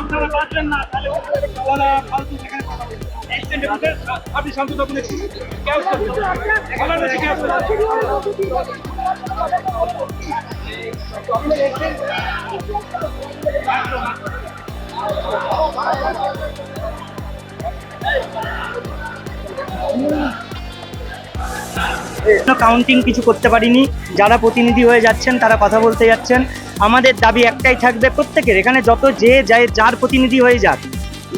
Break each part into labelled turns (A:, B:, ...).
A: আপনারা বাঁচবেন না আপনি শান্ত থাকুন ক্যাশ আমার ক্যাশ
B: কাউন্টিং কিছু করতে পারিনি। যারা প্রতিনিধি হয়ে যাচ্ছেন, তারা কথা বলতে যাচ্ছেন। আমাদের দাবি একটাই থাকবে প্রত্যেকের। এখানে যত যে যায়, যার প্রতিনিধি হয়ে যাক,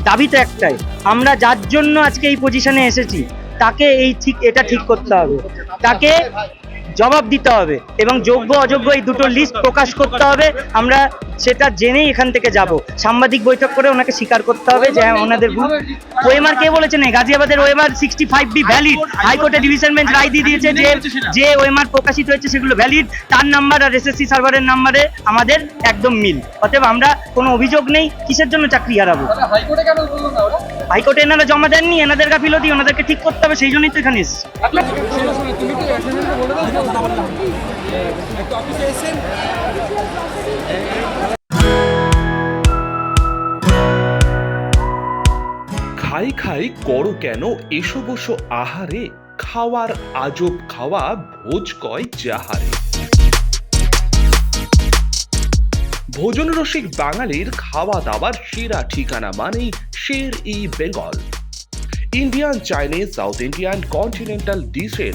B: দাবি তো একটাই। আমরা যার জন্য আজকে এই পজিশনে এসেছি, তাকে এই ঠিক, এটা ঠিক করতে হবে। তাকে জবাব দিতে হবে এবং যোগ্য অযোগ্য এই দুটো লিস্ট প্রকাশ করতে হবে। আমরা সেটা জেনেই এখান থেকে যাব। সাংবাদিক বৈঠক করে ওনাকে স্বীকার করতে হবে যে হ্যাঁ ওনাদের ভুল। ওএমআর কে বলেছেন? গাজিয়াবাদের OMR sixty five B valid হাইকোর্টে ডিভিশন বেঞ্চ রায় দিয়ে দিয়েছে যে যে ওএমআর প্রকাশিত হয়েছে সেগুলো ভ্যালিড তার নাম্বার আর এসএসসি সার্ভারের নাম্বারে আমাদের একদম মিল। অতএব আমরা কোনো অভিযোগ নেই কিসের জন্য চাকরি হারাবো?
C: হাইকোর্টে
B: এনারা জমা দেননি এনাদের গাফিলতি ওনাদেরকে ঠিক করতে হবে সেই জন্যই তো এখানে এসেছি।
D: খাই খাই করো কেন? এসো বসো আহারে। খাওয়ার আজব খাওয়া, ভোজ কয় যাহারে। ভোজন রসিক বাঙালির খাওয়া দাওয়ার সেরা ঠিকানা মানেই Sher e Bengal Indian, Chinese, south Indian continental ডিশের